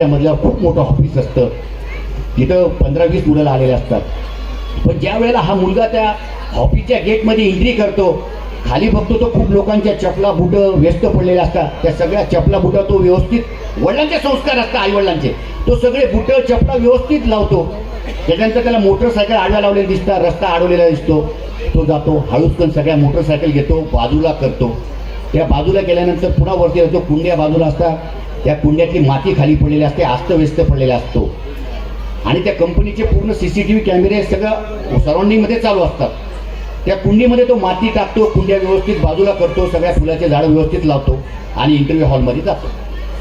त्यामधलं खूप मोठं ऑफिस असतं. तिथं पंधरा वीस मुलं आलेले असतात. पण ज्या वेळेला हा मुलगा त्या ऑफिसच्या गेटमध्ये एंट्री करतो खाली बघतो तो खूप लोकांच्या चपला बुटं व्यस्त पडलेल्या असतात. त्या सगळ्या चपला बुटं तो व्यवस्थित वडिलांचे संस्कार असतात आईवडिलांचे. तो सगळे बुटं चपला व्यवस्थित लावतो. त्याच्यानंतर त्याला मोटरसायकल आडव्या लावलेली दिसतात रस्ता अडवलेला दिसतो. तो जातो हळूचकन सगळ्या मोटरसायकल घेतो बाजूला करतो. त्या बाजूला गेल्यानंतर पुन्हा वरती येतो कुंड्या बाजूला असतात. त्या कुंड्यातली माती खाली पडलेली असते अस्तव्यस्त पडलेला असतो. आणि त्या कंपनीचे पूर्ण सी सी टी व्ही कॅमेरे सगळं सराउंडिंगमध्ये चालू असतात. त्या कुंडीमध्ये तो माती टाकतो कुंड्या व्यवस्थित बाजूला करतो सगळ्या फुलाचे झाडं व्यवस्थित लावतो आणि इंटरव्ह्यू हॉलमध्ये जातो.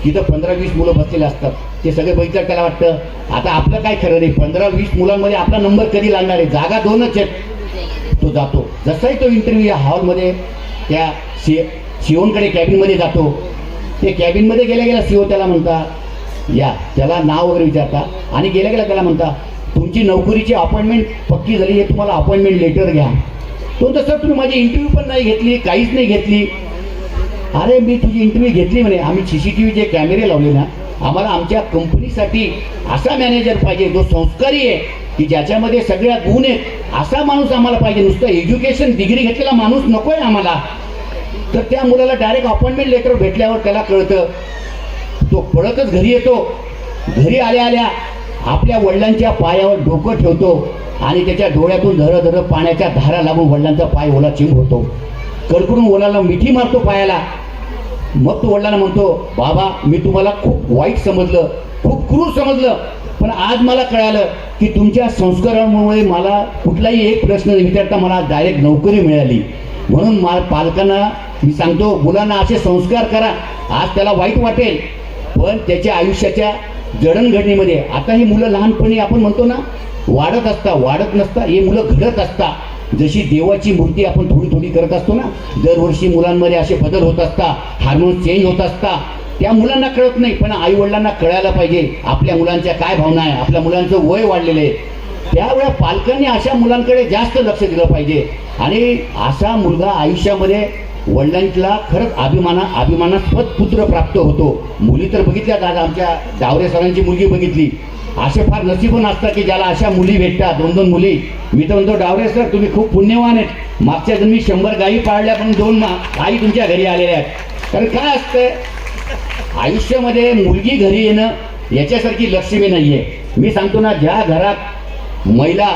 तिथं पंधरा वीस मुलं बसलेले असतात. ते सगळे बघितलं त्याला वाटतं आता आपलं काय खरं नाही पंधरा वीस मुलांमध्ये आपला नंबर कधी लागणार आहे? जागा दोनच आहेत. तो जातो. जसाही तो इंटरव्ह्यू या हॉलमध्ये त्या सी शिवनकडे कॅबिनमध्ये जातो ते कॅबिनमध्ये गेल्या गेल्या सीओ त्याला म्हणता या त्याला नाव वगैरे विचारता. आणि गेल्या गेल्या त्याला म्हणता तुमची नोकरीची अपॉइंटमेंट पक्की झाली हे तुम्हाला अपॉइंटमेंट लेटर घ्या. तो तर सर तुम्ही माझी इंटरव्ह्यू पण नाही घेतली काहीच नाही घेतली. अरे मी तुझी इंटरव्ह्यू घेतली म्हणे. आम्ही सी सी टी व्हीचे कॅमेरे लावले ना आम्हाला आमच्या कंपनीसाठी असा मॅनेजर पाहिजे जो संस्कारी आहे की ज्याच्यामध्ये सगळ्या गुण आहेत असा माणूस आम्हाला पाहिजे. नुसतं एज्युकेशन डिग्री घेतलेला माणूस नको आहे आम्हाला. तर त्या मुलाला डायरेक्ट अपॉइंटमेंट लेटर भेटल्यावर त्याला कळतं. तो पळतच घरी येतो. घरी आल्या आल्या आपल्या वडिलांच्या पायावर डोकं ठेवतो आणि त्याच्या डोळ्यातून धर धर पाण्याच्या धारा लागून वडिलांचा पाय ओला चिंब होतो. कडकडून ओलाला मिठी मारतो पायाला. मग तो वडिलांना म्हणतो बाबा मी तुम्हाला खूप वाईट समजलं खूप क्रूर समजलं पण आज मला कळालं की तुमच्या संस्कारामुळे मला कुठलाही एक प्रश्न विचारता मला डायरेक्ट नोकरी मिळाली. म्हणून मा पालकांना मी सांगतो मुलांना असे संस्कार करा. आज त्याला वाईट वाटेल पण त्याच्या आयुष्याच्या जडणघडणीमध्ये आता ही मुलं लहानपणी आपण म्हणतो ना वाढत असता वाढत नसता हे मुलं घडत असता. जशी देवाची मूर्ती आपण थोडी थोडी करत असतो ना दरवर्षी मुलांमध्ये असे बदल होत असता हार्मोन चेंज होत असता. त्या मुलांना कळत नाही पण आई वडिलांना कळायला पाहिजे आपल्या मुलांच्या काय भावना आहे आपल्या मुलांचं वय वाढलेलं आहे. त्यावेळेला पालकांनी अशा मुलांकडे जास्त लक्ष दिलं पाहिजे. आणि असा मुलगा आयुष्यामध्ये वडिलांना खरंच अभिमाना अभिमानास्पद पुत्र प्राप्त होतो. मुली तर बघितल्या दादा आमच्या डावरे सरांची मुलगी बघितली. असे फार नशीबन असतात की ज्याला अशा मुली भेटतात. दोन दोन मुली. मी तर म्हणतो डावरे सर तुम्ही खूप पुण्यवान आहेत. मागच्या जन्मी शंभर गायी पाळल्या पण दोन आई तुमच्या घरी आलेल्या आहेत. कारण काय असतंय? आयुष्यामध्ये मुलगी घरी येणं याच्यासारखी लक्ष्मी नाही आहे मी सांगतो ना ज्या घरात महिला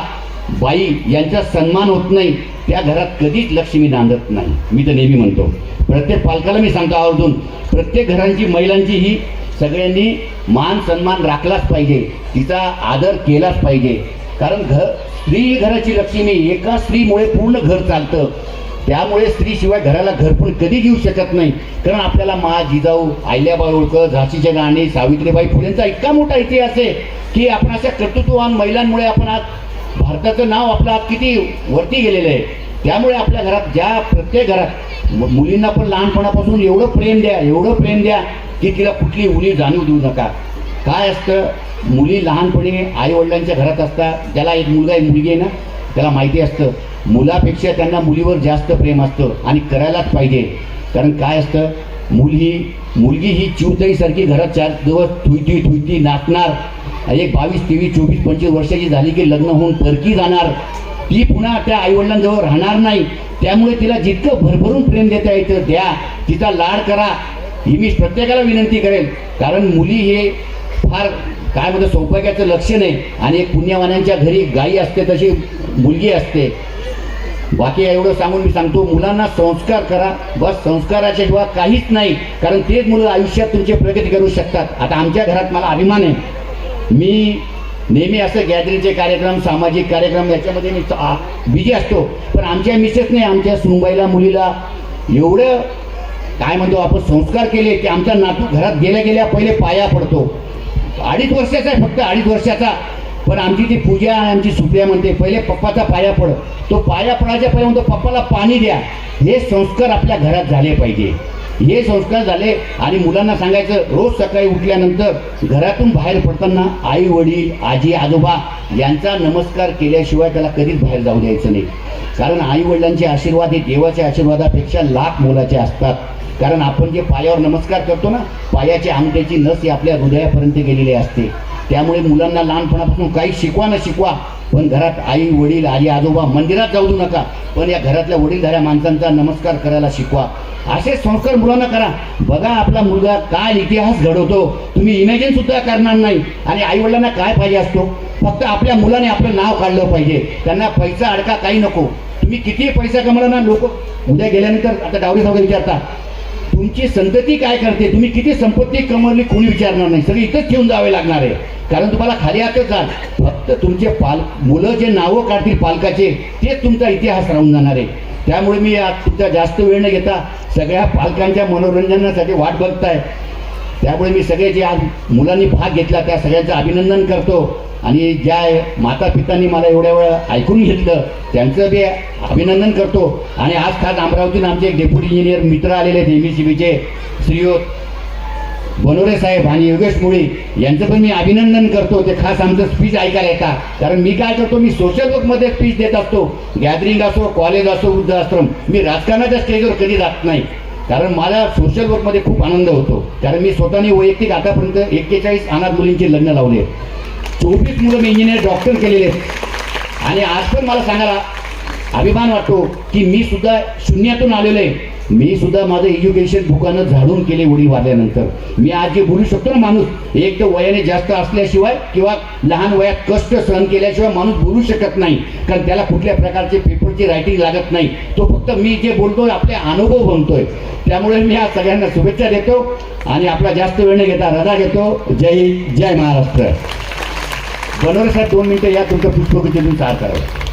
बाई यांचा सन्मान होत नाही. त्या घरात कधीच लक्ष्मी नांदत नाही. मी तर नेहमी म्हणतो. प्रत्येक पालकाला मी सांगतो आवर्जून प्रत्येक घरांची महिलांची ही सगळ्यांनी मान सन्मान राखलाच पाहिजे. तिचा आदर केलाच पाहिजे. कारण घर स्त्री घराची लक्ष्मी एका स्त्रीमुळे पूर्ण घर चालतं. त्यामुळे स्त्रीशिवाय घराला घर पण कधी घेऊ शकत नाही. कारण आपल्याला मा जिजाऊ अहिल्याबाई होळकर झाशीच्या गाणी सावित्रीबाई फुलेंचा इतका मोठा इतिहास आहे की आपण अशा कर्तृत्ववान महिलांमुळे आपण आज भारताचं नाव आपलं आज किती वरती गेलेलं आहे. त्यामुळे आपल्या घरात ज्या प्रत्येक घरात मुलींना पण लहानपणापासून एवढं प्रेम द्या एवढं प्रेम द्या की तिला कुठली उली जाणीव देऊ नका. काय असतं मुली लहानपणी आईवडिलांच्या घरात असतात ज्याला एक मुलगा एक मुलगी आहे ना त्याला माहिती असतं मुलापेक्षा त्यांना मुलीवर जास्त प्रेम असतं आणि करायलाच पाहिजे. कारण काय असतं मुलगी मुलगी ही चिवताईसारखी घरात चार दिवस थुईती थुईती नाचणार एक बावीस तेवीस चोवीस पंचवीस वर्षाची झाली की लग्न होऊन परकी जाणार. ती पुन्हा त्या आईवडिलांजवळ राहणार नाही. त्यामुळे तिला जितकं भरभरून प्रेम देता येतं द्या. तिचा लाड करा. ही मी प्रत्येकाला विनंती करेल. कारण मुली हे फार काय म्हणतो सौभाग्याचं लक्ष नाही आणि एक पुण्यवानांच्या घरी गायी असते तशी मुलगी असते. बाकी एवढं सांगून मी सांगतो मुलांना संस्कार करा. बस संस्काराच्या शिवाय काहीच नाही कारण तेच मुलं आयुष्यात तुमची प्रगती करू शकतात. आता आमच्या घरात मला अभिमान आहे. मी नेहमी असं गॅदरिंगचे कार्यक्रम सामाजिक कार्यक्रम याच्यामध्ये मी बिझी असतो. पण आमच्या मिसेसने आमच्या सुनबाईला मुलीला एवढं काय म्हणतो आपण संस्कार केले की आमचा नातू घरात गेल्या गेल्या पहिले पाया पडतो. अडीच वर्षाचा आहे फक्त अडीच वर्षाचा. पण आमची ती पूजा आहे आमची सुप्रिया म्हणते पहिले पप्पाचा पाया पड. तो पाया पडायच्या पहिले म्हणतो पप्पाला पाणी द्या. हे संस्कार आपल्या घरात झाले पाहिजे. हे संस्कार झाले आणि मुलांना सांगायचं रोज सकाळी उठल्यानंतर घरातून बाहेर पडताना आई वडील आजी आजोबा यांचा नमस्कार केल्याशिवाय त्याला कधीच बाहेर जाऊ द्यायचं नाही. कारण आई वडिलांचे आशीर्वाद हे देवाच्या आशीर्वादापेक्षा लाख मोलाचे असतात. कारण आपण जे पायावर नमस्कार करतो ना पायाच्या अंगठ्याची नस ही आपल्या हृदयापर्यंत गेलेली असते. त्यामुळे मुलांना लहानपणापासून काही शिकवा न शिकवा पण घरात आई वडील आजी आजोबा मंदिरात जाऊ देऊ नका पण या घरातल्या वडीलधाऱ्या माणसांचा नमस्कार करायला शिकवा. असे संस्कार मुलांना करा. बघा आपला मुलगा काय इतिहास घडवतो. तुम्ही इमॅजिन सुद्धा करणार नाही. आणि आई वडिलांना काय पाहिजे असतो? फक्त आपल्या मुलाने आपलं नाव काढलं पाहिजे. त्यांना पैसा अडका काही नको. तुम्ही किती पैसा कमवला ना लोक? उद्या गेल्यानंतर आता डावरी सावळे विचारता तुमची संतती काय करते? तुम्ही किती संपत्ती कमवली कोणी विचारणार नाही. सगळी इथंच ठेवून जावे लागणार आहे. कारण तुम्हाला खाली हातच जाल फक्त तुमचे पाल मुलं जे नावं काढतील पालकाचे तेच तुमचा इतिहास राहून जाणार आहे. त्यामुळे मी आज तुमचा जास्त वेळ न घेता सगळ्या पालकांच्या मनोरंजनासाठी वाट बघताय. त्यामुळे मी सगळे जे आज मुलांनी भाग घेतला त्या सगळ्यांचं अभिनंदन करतो. आणि ज्या माता पितांनी मला एवढ्या वेळ ऐकून घेतलं त्यांचं बी अभिनंदन करतो. आणि आज खास अमरावतीत आमचे एक डेप्युटी इंजिनियर मित्र आलेले आहेत एम सी बीचे श्रीयुत बनोरे साहेब आणि योगेश मुळे यांचं पण मी अभिनंदन करतो. ते खास आमचं स्पीच ऐकायला येतात. कारण मी काय करतो मी सोशल वर्कमध्ये स्पीच देत असतो. गॅदरिंग असो कॉलेज असो वृद्धाश्रम मी राजकारणाच्या स्टेजवर कधी जात नाही. कारण मला सोशल वर्कमध्ये खूप आनंद होतो. कारण मी स्वतःने वैयक्तिक आतापर्यंत एक्केचाळीस अनाथ मुलींची लग्न लावले. चोवीस मुलं मी इंजिनियर डॉक्टर केलेले. आहेत आणि आज पण मला सांगायला अभिमान वाटतो की मी सुद्धा शून्यातून आलेलो आहे. मी सुद्धा माझं एज्युकेशन दुकानं झाडून केले उडी मारल्यानंतर. मी आज जे बोलू शकतो ना माणूस एक तर वयाने जास्त असल्याशिवाय किंवा लहान वयात कष्ट सहन केल्याशिवाय माणूस बोलू शकत नाही कारण त्याला कुठल्या प्रकारचे पेपरची रायटिंग लागत नाही. तो फक्त मी जे बोलतोय आपले अनुभव बनतोय. त्यामुळे मी आज सगळ्यांना शुभेच्छा देतो आणि आपला जास्त वेळ न घेता रजा घेतो. जय हिंद, जय महाराष्ट्र. बनवरे साहेब दोन मिनटं या तुमच्या पुस्तकाचे तुम्ही सार करावं